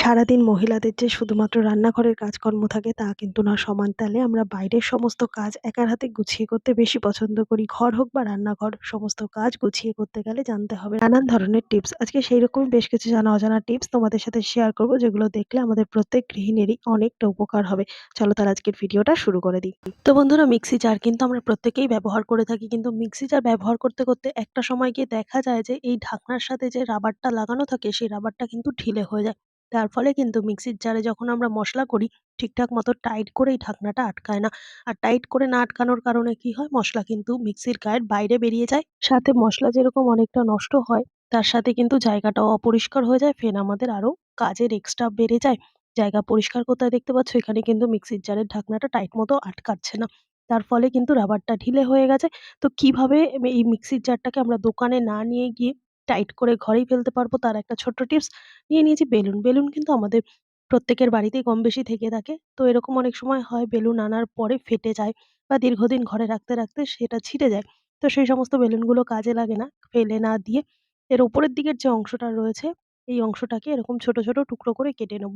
সারাদিন মহিলাদের যে শুধুমাত্র রান্নাঘরের কাজকর্ম থাকে তা কিন্তু না। সমান তালে আমরা বাইরের সমস্ত কাজ একার হাতে গুছিয়ে করতে বেশি পছন্দ করি। ঘর হোক বা রান্নাঘর, সমস্ত কাজ গুছিয়ে করতে গেলে জানতে হবে। নানান ধরনের টিপস। আজকে সেই রকম বেশ কিছু জানা অজানা টিপস তোমাদের সাথে শেয়ার করব, যেগুলো দেখলে আমাদের প্রত্যেক গৃহিণীরই অনেকটা উপকার হবে। চলো তার আজকের ভিডিওটা শুরু করে দিই। তো বন্ধুরা, মিক্সি জার কিন্তু আমরা প্রত্যেকেই ব্যবহার করে থাকি। কিন্তু মিক্সি জার ব্যবহার করতে করতে একটা সময় গিয়ে দেখা যায় যে, এই ঢাকনার সাথে যে রাবারটা লাগানো থাকে, সেই রাবারটা কিন্তু ঢিলে হয়ে যায়। তার ফলে কিন্তু মিক্সির জারে যখন আমরা মশলা করি, ঠিকঠাক মতো টাইট করে এই ঢাকনাটা আটকায় না। আর টাইট করে না আটকানোর কারণে কি হয় মশলা কিন্তু মিক্সির গায়ের বাইরে বেরিয়ে যায়। সাথে মশলা যেরকম অনেকটা নষ্ট হয়, তার সাথে কিন্তু জায়গাটাও অপরিষ্কার হয়ে যায়। ফের আমাদের আরও কাজের এক্সট্রা বেড়ে যায়। জায়গা পরিষ্কার কোথায় দেখতে পাচ্ছ, এখানে কিন্তু মিক্সির জারের ঢাকনাটা টাইট মতো আটকাচ্ছে না। তার ফলে কিন্তু রাবারটা ঢিলে হয়ে গেছে। তো কীভাবে এই মিক্সির জারটাকে আমরা দোকানে না নিয়ে গিয়ে টাইট করে ঘরেই ফেলতে পারব তার একটা ছোট্ট টিপস নিয়ে নিয়েছি বেলুন। বেলুন কিন্তু আমাদের প্রত্যেকের বাড়িতেই কম বেশি থেকে থাকে। তো এরকম অনেক সময় হয় বেলুন আনার পরে ফেটে যায় বা দীর্ঘদিন ঘরে রাখতে, রাখতে সেটা ছিঁড়ে যায়। তো সেই সমস্ত বেলুনগুলো কাজে লাগে না। ফেলে না দিয়ে এর উপরের দিকের যে অংশটা রয়েছে, এই অংশটাকে এরকম ছোট, ছোট টুকরো করে কেটে নেব।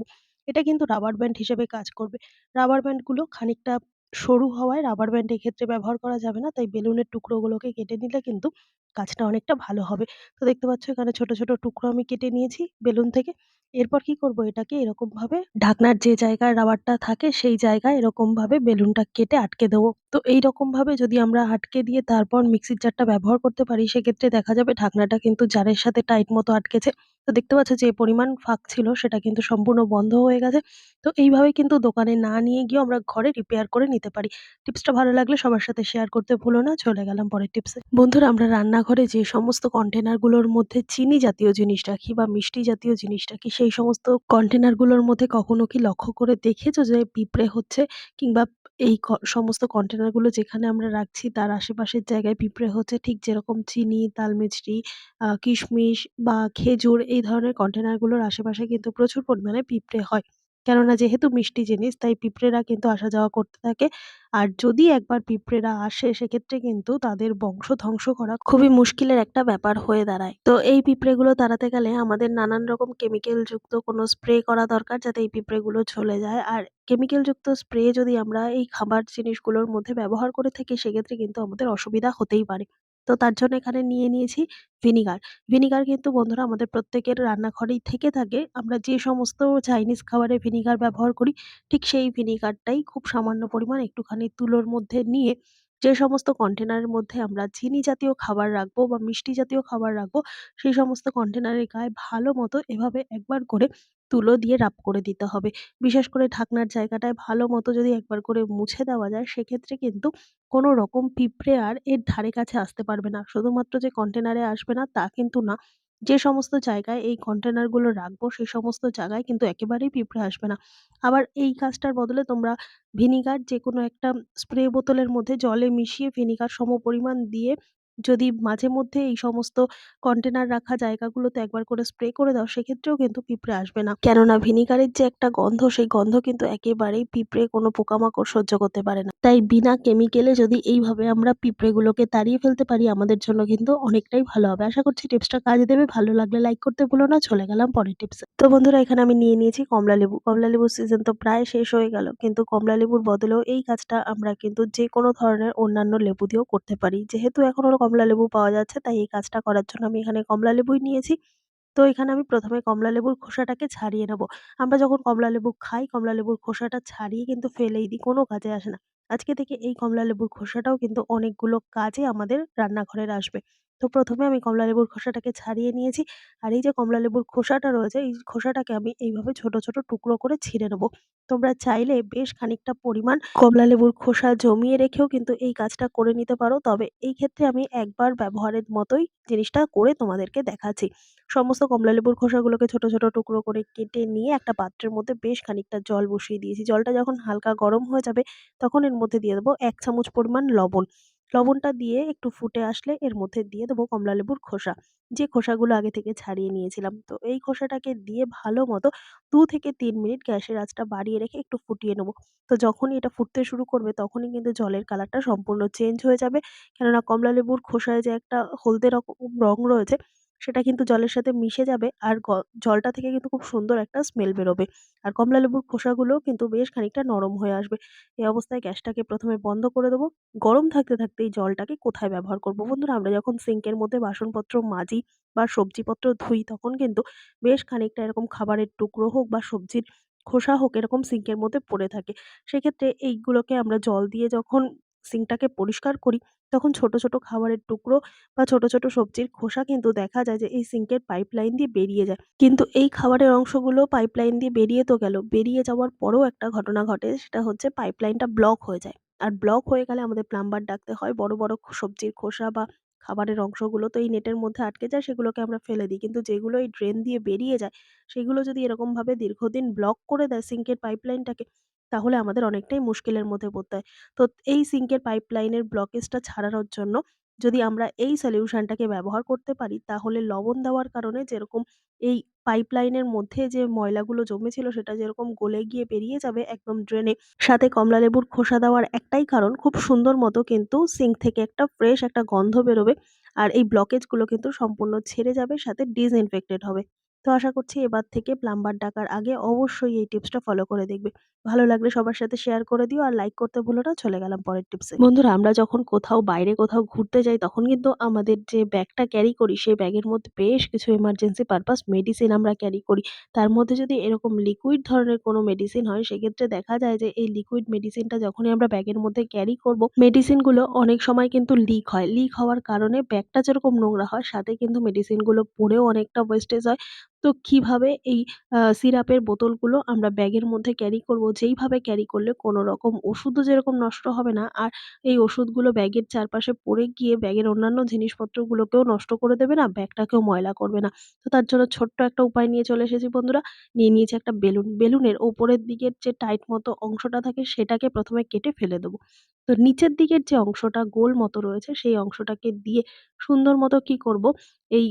এটা কিন্তু রাবার ব্যান্ড হিসেবে কাজ করবে। রাবার ব্যান্ডগুলো খানিকটা সরু হওয়ায় রাবার ব্যান্ড ক্ষেত্রে ব্যবহার করা যাবে না। তাই বেলুনের টুকরোগুলোকে কেটে নিলে কিন্তু কাজটা অনেকটা ভালো হবে। তো দেখতে পাচ্ছ এখানে ছোট, ছোট টুকরো আমি কেটে নিয়েছি বেলুন থেকে। এরপর কি করব এটাকে এরকমভাবে ঢাকনার যে জায়গায় রাবারটা থাকে, সেই জায়গায় এরকম এরকমভাবে বেলুনটা কেটে আটকে দেবো। তো এইরকমভাবে যদি আমরা আটকে দিয়ে তারপর মিক্সির জারটা ব্যবহার করতে পারি, সেক্ষেত্রে দেখা যাবে ঢাকনাটা কিন্তু জারের সাথে টাইট মতো আটকেছে। তো দেখতে পাচ্ছ যে পরিমাণ ফাঁক ছিল, সেটা কিন্তু সম্পূর্ণ বন্ধ হয়ে গেছে। তো এইভাবে কিন্তু দোকানে না নিয়ে গিয়েও আমরা ঘরে রিপেয়ার করে নিতে পারি। টিপসটা ভালো লাগলে সবার সাথে শেয়ার করতে ভুলো না। চলে গেলাম পরের টিপসে। বন্ধুরা, আমরা রান্নাঘরে যে সমস্ত কন্টেনারগুলোর মধ্যে চিনি জাতীয় জিনিস রাখি বা মিষ্টি জাতীয় জিনিস রাখি সেই সমস্ত কন্টেনারগুলোর মধ্যে কখনো কি লক্ষ্য করে দেখেছ যে পিঁপড়ে হচ্ছে কিংবা এই সমস্ত কন্টেনারগুলো যেখানে আমরা রাখছি তার আশেপাশের জায়গায় পিঁপড়ে হচ্ছে ঠিক যেরকম চিনি, তালমিছরি কিশমিশ বা খেজুর এই ধরনের কন্টেনারগুলোর আশেপাশে কিন্তু প্রচুর পরিমাণে পিঁপড়ে হয়। কেননা যেহেতু মিষ্টি জিনিস, তাই পিঁপড়েরা কিন্তু আসা যাওয়া করতে থাকে। আর যদি একবার পিঁপড়েরা আসে, সেক্ষেত্রে কিন্তু তাদের বংশ ধ্বংস করা খুবই মুশকিলের একটা ব্যাপার হয়ে দাঁড়ায়। তো এই পিঁপড়েগুলো তাড়াতে গেলে আমাদের নানান রকম কেমিক্যাল যুক্ত কোনো স্প্রে করা দরকার যাতে এই পিঁপড়েগুলো চলে যায়। আর কেমিক্যাল যুক্ত স্প্রে যদি আমরা এই খাবার জিনিসগুলোর মধ্যে ব্যবহার করে থাকি, সেক্ষেত্রে কিন্তু আমাদের অসুবিধা হতেই পারে। তো তার জন্য এখানে নিয়ে নিয়েছি ভিনিগার। ভিনিগার কিন্তু বন্ধুরা আমাদের প্রত্যেকের রান্নাঘরেই থেকে থাকে। আমরা যে সমস্ত চাইনিজ খাবারে ভিনিগার ব্যবহার করি, ঠিক সেই ভিনিগারটাই খুব সামান্য পরিমাণ একটুখানি তুলোর মধ্যে নিয়ে যে সমস্ত কন্টেনারের মধ্যে আমরা চিনি জাতীয় খাবার রাখব বা মিষ্টি জাতীয় খাবার রাখব, সেই সমস্ত কন্টেনারের গায়ে ভালো মতো এভাবে একবার করে তুলো দিয়ে রাব করে দিতে হবে। বিশেষ করে ঢাকনার জায়গাটায় ভালো মতো যদি একবার করে মুছে দেওয়া যায়, সেক্ষেত্রে কিন্তু কোনো রকম পিঁপড়ে আর এর ধারে কাছে আসতে পারবে না। শুধুমাত্র যে কন্টেনারে আসবে না, তা কিন্তু না। যে সমস্ত জায়গায় এই কন্টেনারগুলো রাখব, সে সমস্ত জায়গায় কিন্তু একেবারেই পিঁপড়ে আসবে না। আবার এই কাজটার বদলে তোমরা ভিনিগার যেকোনো একটা স্প্রে বোতলের মধ্যে জলে মিশিয়ে ভিনিগার সমপরিমাণ দিয়ে যদি মাঝে মধ্যে এই সমস্ত কন্টেনার রাখা জায়গাগুলোতে একবার করে স্প্রে করে দাও, সেক্ষেত্রেও কিন্তু পিঁপড়ে আসবে না। কেননা ভিনিগারের যে একটা গন্ধ, সেই গন্ধ কিন্তু একেবারেই পিঁপড়ে কোনো পোকামাকড় সহ্য করতে পারে না। তাই বিনা কেমিক্যালে যদি এইভাবে আমরা পিঁপড়েগুলোকে তাড়িয়ে ফেলতে পারি, আমাদের জন্য কিন্তু অনেকটাই ভালো হবে। আশা করছি টিপসটা কাজে দেবে। ভালো লাগলে লাইক করতে ভুলো না। চলে গেলাম পরের টিপস তো বন্ধুরা, এখানে আমি নিয়ে নিয়েছি কমলালেবু। কমলালেবুর সিজন তো প্রায় শেষ হয়ে গেল। কিন্তু কমলালেবুর বদলেও এই কাজটা আমরা কিন্তু যেকোনো ধরনের অন্যান্য লেবু দিয়েও করতে পারি। যেহেতু এখনও কমলালেবু পাওয়া যাচ্ছে তাই এই কাজটা করার জন্য আমি এখানে কমলা লেবুই নিয়েছি। তো এখানে আমি প্রথমে কমলা লেবুর খোসাটাকে ছাড়িয়ে নেব। আমরা যখন কমলা লেবু খাই কমলা লেবুর খোসাটা ছাড়িয়ে কিন্তু ফেলেই দিই, কোনো কাজে আসে না। আজকে থেকে এই কমলা লেবুর খোসাটাও কিন্তু অনেকগুলো কাজে আমাদের রান্নাঘরের আসবে। তো প্রথমে আমি কমলালেবুর খোসাটাকে ছাড়িয়ে নিয়েছি। আর এই যে কমলালেবুর খোসাটা রয়েছে এই খোসাটাকে আমি এইভাবে ছোট, ছোট টুকরো করে ছিঁড়ে নেব। তোমরা চাইলে বেশ খানিকটা পরিমাণ কমলালেবুর খোসা জমিয়ে রেখেও কিন্তু এই কাজটা করে নিতে পারো। তবে এই ক্ষেত্রে আমি একবার ব্যবহারের মতোই জিনিসটা করে তোমাদেরকে দেখাচ্ছি। সমস্ত কমলালেবুর খোসাগুলোকে ছোট, ছোট টুকরো করে কেটে নিয়ে একটা পাত্রের মধ্যে বেশ খানিকটা জল বসিয়ে দিয়েছি। জলটা যখন হালকা গরম হয়ে যাবে তখন এর মধ্যে দিয়ে দেবো এক চামচ পরিমাণ লবণ। লবণটা দিয়ে একটু ফুটে আসলে এর মধ্যে দিয়ে দেবো কমলা লেবুর খোসা। যে খোসাগুলো আগে থেকে ছাড়িয়ে নিয়েছিলাম। তো এই খোসাটাকে দিয়ে ভালো মতো দু থেকে তিন মিনিট গ্যাসের আঁচটা বাড়িয়ে রেখে একটু ফুটিয়ে নেব তো যখনই এটা ফুটতে শুরু করবে তখনই কিন্তু জলের কালারটা সম্পূর্ণ চেঞ্জ হয়ে যাবে। কেননা কমলা লেবুর খোসায় যে একটা হলদে রকম রং রয়েছে সেটা কিন্তু জলের সাথে মিশে যাবে আর জলটা থেকে কিন্তু খুব সুন্দর একটা স্মেল বেরোবে। আর কমলালেবুর খোসাগুলোও কিন্তু বেশ খানিকটা নরম হয়ে আসবে। এই অবস্থায় গ্যাসটাকে প্রথমে বন্ধ করে দেবো। গরম থাকতে, থাকতে এই জলটাকে কোথায় ব্যবহার করব? বন্ধুরা আমরা যখন সিঙ্কের মধ্যে বাসনপত্র মাজি বা সবজিপত্র ধুই তখন কিন্তু বেশ খানিকটা এরকম খাবারের টুকরো হোক বা সবজির খোসা হোক এরকম সিঙ্কের মধ্যে পড়ে থাকে। সেক্ষেত্রে এইগুলোকে আমরা জল দিয়ে যখন সিঙ্কটাকে পরিষ্কার করি তখন ছোট, ছোট খাবারের টুকরো বা ছোট, ছোট সবজির খোসা কিন্তু দেখা যায় যে এই সিঙ্কের পাইপলাইন দিয়ে বেরিয়ে যায়। কিন্তু এই খাবারের অংশগুলো পাইপলাইন দিয়ে বেরিয়ে তো গেল। বেরিয়ে যাওয়ার পরেও একটা ঘটনা ঘটে সেটা হচ্ছে পাইপলাইনটা ব্লক হয়ে যায়। আর ব্লক হয়ে গেলে আমাদের প্লাম্বার ডাকতে হয়। বড়, বড় সবজির খোসা বা খাবারের অংশগুলো তো এই নেটের মধ্যে আটকে যায় সেগুলোকে আমরা ফেলে দিই। কিন্তু যেগুলো এই ড্রেন দিয়ে বেরিয়ে যায় সেগুলো যদি এরকমভাবে দীর্ঘদিন ব্লক করে দেয় সিঙ্কের পাইপলাইনটাকে তাহলে আমাদের অনেকটাই মুশকিলের মধ্যে পড়তে হয়। তো এই সিঙ্কের পাইপলাইনের ব্লকেজটা ছাড়ানোর জন্য যদি আমরা এই সলিউশনটাকে ব্যবহার করতে পারি তাহলে লবণ দেওয়ার কারণে যেরকম এই পাইপলাইনের মধ্যে যে ময়লাগুলো জমেছিল সেটা যেরকম গলে গিয়ে বেরিয়ে যাবে একদম ড্রেনে, সাথে কমলালেবুর খোসা দেওয়ার একটাই কারণ খুব সুন্দর মতো কিন্তু সিঙ্ক থেকে একটা ফ্রেশ একটা গন্ধ বেরোবে। আর এই ব্লকেজগুলো কিন্তু সম্পূর্ণ ছেড়ে যাবে সাথে ডিসইনফেক্টেড হবে। তো আশা করছি এবার থেকে প্লাম্বার ডাকার আগে অবশ্যই এই টিপসটা ফলো করে দেখবে। ভালো লাগলে সবার সাথে শেয়ার করে দিও আর লাইক করতে ভুলো না। চলে গেলাম পরের টিপসে। বন্ধুরা, আমরা যখন কোথাও বাইরে কোথাও ঘুরতে যাই, তখন কিন্তু আমাদের যে ব্যাগটা ক্যারি করি, সেই ব্যাগের মধ্যে বেশ কিছু এমার্জেন্সি পারপাস মেডিসিন আমরা ক্যারি করি। তার মধ্যে যদি এরকম লিকুইড ধরনের কোনো মেডিসিন হয়, সেক্ষেত্রে দেখা যায় যে এই লিকুইড মেডিসিনটা যখনই আমরা ব্যাগের মধ্যে ক্যারি করব মেডিসিনগুলো অনেক সময় কিন্তু লিক হয়। লিক হওয়ার কারণে ব্যাগটা যেরকম নোংরা হয়, সাথে কিন্তু মেডিসিনগুলো পড়েও অনেকটা ওয়েস্টেজ হয়। তো কীভাবে এই সিরাপের বোতলগুলো আমরা ব্যাগের মধ্যে ক্যারি করব, যেইভাবে ক্যারি করলে কোনো রকম ওষুধও যেরকম নষ্ট হবে না, আর এই ওষুধগুলো ব্যাগের চারপাশে পড়ে গিয়ে ব্যাগের অন্যান্য জিনিসপত্রগুলোকেও নষ্ট করে দেবে না, ব্যাগটাকেও ময়লা করবে না। তো তার জন্য ছোট্ট একটা উপায় নিয়ে চলে এসেছি বন্ধুরা। নিয়ে নিয়েছি একটা বেলুন। বেলুনের ওপরের দিকের যে টাইট মতো অংশটা থাকে সেটাকে প্রথমে কেটে ফেলে দেবো। তো নিচের দিকের যে অংশটা গোল মতো রয়েছে সেই অংশটাকে দিয়ে সুন্দর মতো কি করব, এই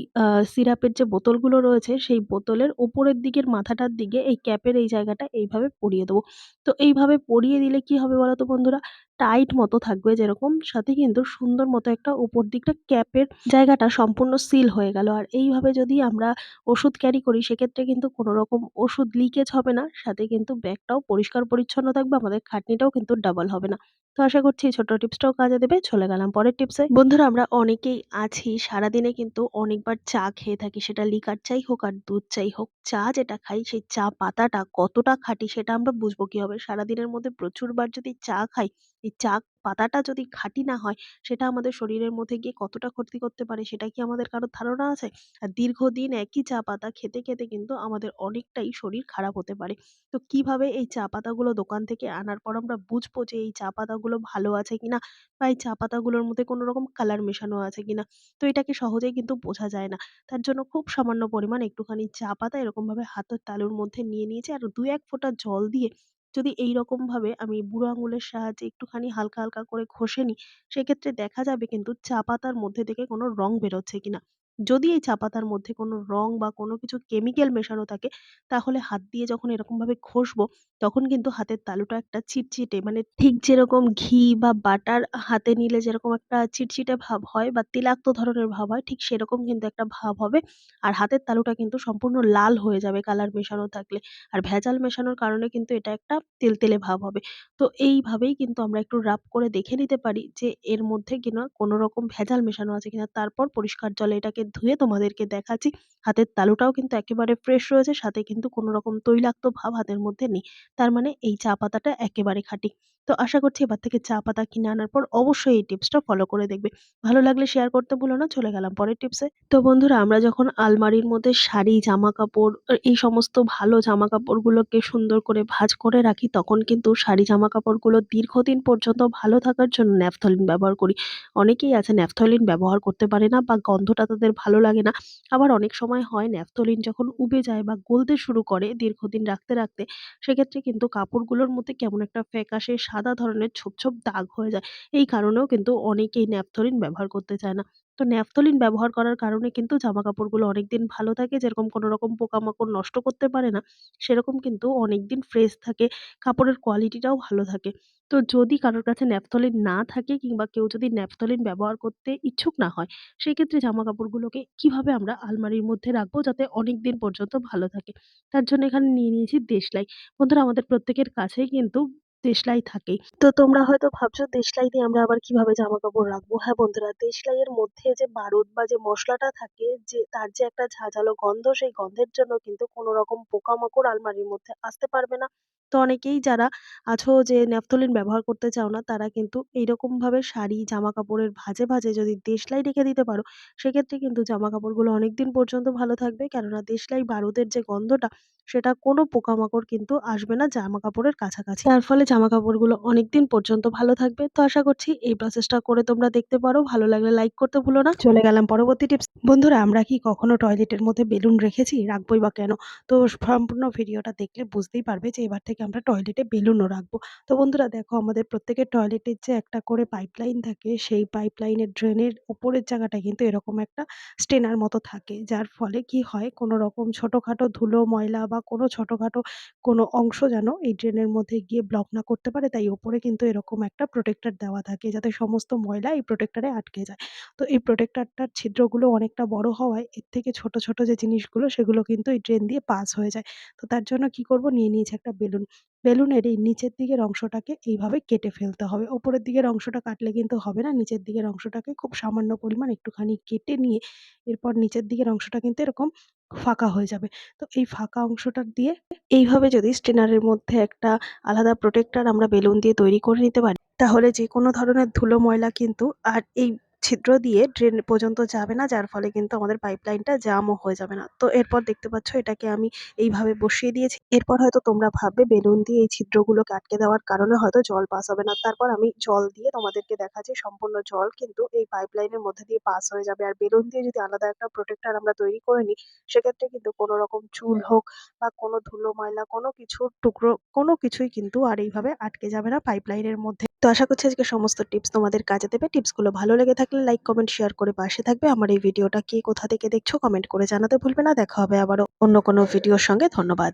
সিরাপের যে বোতলগুলো রয়েছে সেই বোতলের ওপরের দিকের মাথাটার দিকে এই ক্যাপের এই জায়গাটা এইভাবে পরিয়ে দেবো। তো এইভাবে পরিয়ে দিলে কি হবে বলো তো বন্ধুরা? টাইট মতো থাকবে যেরকম সাথে কিন্তু সুন্দর মতো একটা উপর দিকটা ক্যাপের জায়গাটা সম্পূর্ণ সিল হয়ে গেল। আর এইভাবে যদি আমরা ওষুধ ক্যারি করি সেক্ষেত্রে কিন্তু কোনো রকম ওষুধ লিকেজ হবে না। সাথে কিন্তু ব্যাগটাও পরিষ্কার পরিচ্ছন্ন থাকবে। আমাদের খাটনিটাও কিন্তু ডাবল হবে না। তো আশা করছি ছোট্ট টিপসটাও কাজে দেবে। চলে গেলাম পরের টিপসে। বন্ধুরা আমরা অনেকেই আছি সারাদিনে কিন্তু অনেকবার চা খেয়ে থাকি। সেটা লিকার চাই হোক আর দুধ চাই হোক। চা যেটা খাই সেই চা পাতাটা কতটা খাঁটি সেটা আমরা বুঝব কীভাবে? সারাদিনের মধ্যে প্রচুরবার যদি চা খাই, এই চা পাতাটা যদি খাঁটি না হয় সেটা আমাদের শরীরের মধ্যে গিয়ে কতটা ক্ষতি করতে পারে সেটা কি আমাদের কারোর ধারণা আছে? আর দীর্ঘদিন একই চা পাতা খেতে, খেতে কিন্তু আমাদের অনেকটাই শরীর খারাপ হতে পারে। তো কীভাবে এই চা পাতাগুলো দোকান থেকে আনার পর আমরা বুঝব যে এই চা পাতাগুলো ভালো আছে কিনা বা এই চা পাতাগুলোর মধ্যে কোনো রকম কালার মেশানো আছে কিনা? তো এটাকে সহজেই কিন্তু বোঝা যায় না। তার জন্য খুব সামান্য পরিমাণ একটুখানি চা পাতা এরকমভাবে হাতের তালুর মধ্যে নিয়ে নিয়েছি আর ২-১ ফোঁটা জল দিয়ে যদি এইরকমভাবে আমি বুড়ো আঙুলের সাহায্যে একটুখানি হালকা, হালকা করে ঘষে নিই, সেক্ষেত্রে দেখা যাবে কিন্তু চা পাতার মধ্যে থেকে কোনো রং বেরোচ্ছে কিনা। যদি এই চা পাতার মধ্যে কোনো রং বা কোনো কিছু কেমিক্যাল মেশানো থাকে, তাহলে হাত দিয়ে যখন এরকমভাবে ঘষবো, তখন কিন্তু হাতের তালুটা একটা চিটচিটে মানে ঠিক যেরকম ঘি বা বাটার হাতে নিলে যেরকম একটা চিটচিটে ভাব হয় বা তেলাক্ত ধরনের ভাব হয়, ঠিক সেরকম কিন্তু একটা ভাব হবে। আর হাতের তালুটা কিন্তু সম্পূর্ণ লাল হয়ে যাবে কালার মেশানো থাকলে। আর ভেজাল মেশানোর কারণে কিন্তু এটা একটা তেলতেলে ভাব হবে। তো এইভাবেই কিন্তু আমরা একটু রাব করে দেখে নিতে পারি যে এর মধ্যে কিনা কোনো রকম ভেজাল মেশানো আছে কিনা। তারপর পরিষ্কার জলে এটাকে ধুয়ে তোমাদেরকে দেখাচ্ছি। হাতের তালুটাও কিন্তু একেবারে ফ্রেশ রয়েছে, সাথে কিন্তু কোনো রকম তৈলাক্ত ভাব হাতের মধ্যে নেই। তার মানে এই চা পাতাটা একেবারে খাঁটি। তো আশা করছি এবার থেকে চা পাতা কিনে আনার পর অবশ্যই এই টিপসটা ফলো করে দেখবে। ভালো লাগলে শেয়ার করতে ভুলো না। চলে গেলাম পরের টিপসে। তো বন্ধুরা আমরা যখন আলমারির মধ্যে শাড়ি, জামা কাপড় এই সমস্ত ভালো জামাকাপড়গুলোকে সুন্দর করে ভাঁজ করে রাখি তখন কিন্তু শাড়ি জামাকাপড়গুলো দীর্ঘদিন পর্যন্ত ভালো থাকার জন্য ন্যাপথলিন ব্যবহার করি। অনেকেই আছে ন্যাপথলিন ব্যবহার করতে পারে না বা গন্ধটা তাদের ভালো লাগে না। আবার অনেক সময় হয় ন্যাপথলিন যখন উবে যায় বা গলতে শুরু করে দীর্ঘদিন রাখতে, রাখতে সেক্ষেত্রে কিন্তু কাপড়গুলোর মধ্যে কেমন একটা ফ্যাকাশে সাদা ধরনের ছোপ, ছোপ দাগ হয়ে যায়। এই কারণেও কিন্তু অনেকেই ন্যাপথলিন ব্যবহার করতে চায় না। তো ন্যাপথলিন ব্যবহার করার কারণে কিন্তু জামাকাপড়গুলো অনেকদিন ভালো থাকে যেরকম কোনো রকম পোকামাকড় নষ্ট করতে পারে না, সেরকম কিন্তু অনেকদিন ফ্রেশ থাকে, কাপড়ের কোয়ালিটিটাও ভালো থাকে। তো যদি কারোর কাছে ন্যাপথলিন না থাকে কিংবা কেউ যদি ন্যাপথলিন ব্যবহার করতে ইচ্ছুক না হয়, সেক্ষেত্রে জামাকাপড়গুলোকে কীভাবে আমরা আলমারির মধ্যে রাখব যাতে অনেক দিন পর্যন্ত ভালো থাকে। তার জন্য এখানে নিয়ে নিয়েছি দেশলাই। বন্ধুরা আমাদের প্রত্যেকের কাছেই কিন্তু দেশলাই থাকেই। তো তোমরা হয়তো ভাবছ দেশলাই দিয়ে আমরা আবার কীভাবে জামা কাপড় রাখব? হ্যাঁ বন্ধুরা, দেশলাইয়ের মধ্যে যে বারুদ বা যে মসলাটা থাকে যে তার যে একটা ঝাঁঝালো গন্ধ, সেই গন্ধের জন্য কিন্তু কোনো রকম পোকামাকড় আলমারির মধ্যে আসতে পারবে না। তো অনেকেই যারা আছো যে ন্যাপথলিন ব্যবহার করতে চাও না, তারা কিন্তু এইরকমভাবে শাড়ি, জামা কাপড়ের ভাঁজে, ভাঁজে যদি দেশলাই রেখে দিতে পারো, সেক্ষেত্রে কিন্তু জামাকাপড়গুলো অনেকদিন পর্যন্ত ভালো থাকবে। কেননা দেশলাই বারুদের যে গন্ধটা, সেটা কোনো পোকামাকড় কিন্তু আসবে না জামা কাপড়ের কাছাকাছি। যার ফলে জামাকাপড়গুলো অনেকদিন পর্যন্ত ভালো থাকবে। তো আশা করছি এই প্রসেসটা করে তোমরা দেখতে পারো। ভালো লাগলে লাইক করতে ভুলো না। চলে গেলাম পরবর্তী টিপস। বন্ধুরা আমরা কি কখনো টয়লেটের মধ্যে বেলুন রেখেছি? রাখবোই বা কেন? তো সম্পূর্ণ ভিডিওটা দেখলে বুঝতেই পারবে যে এবার থেকে আমরা টয়লেটে বেলুনও রাখব। তো বন্ধুরা দেখো আমাদের প্রত্যেকের টয়লেটের যে একটা করে পাইপলাইন থাকে, সেই পাইপলাইনের ড্রেনের উপরের জায়গাটায় কিন্তু এরকম একটা স্টেনার মতো থাকে। যার ফলে কি হয় কোনো রকম ছোটোখাটো ধুলো, ময়লা বা কোনো ছোটোখাটো কোনো অংশ যেন এই ড্রেনের মধ্যে গিয়ে ব্লক না করতে পারে তাই ওপরে কিন্তু এরকম একটা প্রোটেক্টর দেওয়া থাকে যাতে সমস্ত ময়লা এই প্রোটেক্টরে আটকে যায়। তো এই প্রোটেক্টরটার ছিদ্রগুলো অনেকটা বড় হওয়ায় এর থেকে ছোট, ছোট যে জিনিসগুলো সেগুলো কিন্তু এই ড্রেন দিয়ে পাস হয়ে যায়। তো তার জন্য কি করব নিয়ে নিয়েছি একটা বেলুন। বেলুনের এই নিচের দিকের অংশটাকে এইভাবে কেটে ফেলতে হবে। ওপরের দিকের অংশটা কাটলে কিন্তু হবে না। নিচের দিকের অংশটাকে খুব সামান্য পরিমাণ একটুখানি কেটে নিয়ে এরপর নিচের দিকের অংশটা কিন্তু এরকম ফাঁকা হয়ে যাবে। তো এই ফাঁকা অংশটা দিয়ে এইভাবে যদি স্টেনারের মধ্যে একটা আলাদা প্রোটেক্টর আমরা বেলুন দিয়ে তৈরি করে নিতে পারি, তাহলে যে কোনো ধরনের ধুলো ময়লা কিন্তু আর এই ছিদ্র দিয়ে ড্রেন পর্যন্ত যাবে না। যার ফলে কিন্তু আমাদের পাইপলাইনটা জামও হয়ে যাবে না। তো এরপর দেখতে পাচ্ছ এটাকে আমি এইভাবে বসিয়ে দিয়েছি। এরপর হয়তো তোমরা ভাববে বেলুন দিয়ে এই ছিদ্রগুলোকে আটকে দেওয়ার কারণে হয়তো জল পাস হবে না। তারপর আমি জল দিয়ে তোমাদেরকে দেখাচ্ছি সম্পূর্ণ জল কিন্তু এই পাইপলাইনের মধ্যে দিয়ে পাস হয়ে যাবে। আর বেলুন দিয়ে যদি আলাদা একটা প্রোটেক্টর আমরা তৈরি করে নিই, সেক্ষেত্রে কিন্তু কোনো রকম চুল হোক বা কোনো ধুলো ময়লা কোনো কিছুর টুকরো কোনো কিছুই কিন্তু আর এইভাবে আটকে যাবে না পাইপলাইনের মধ্যে। তো আশা করছি আজকে সমস্ত টিপস তোমাদের কাজে দেবে। টিপসগুলো ভালো লেগে থাকলে লাইক, কমেন্ট, শেয়ার করে পাশে থাকবে। আমার এই ভিডিওটা কি কোথা থেকে দেখছ কমেন্ট করে জানাতে ভুলবে না। দেখা হবে আবারও অন্য কোনো ভিডিওর সঙ্গে। ধন্যবাদ।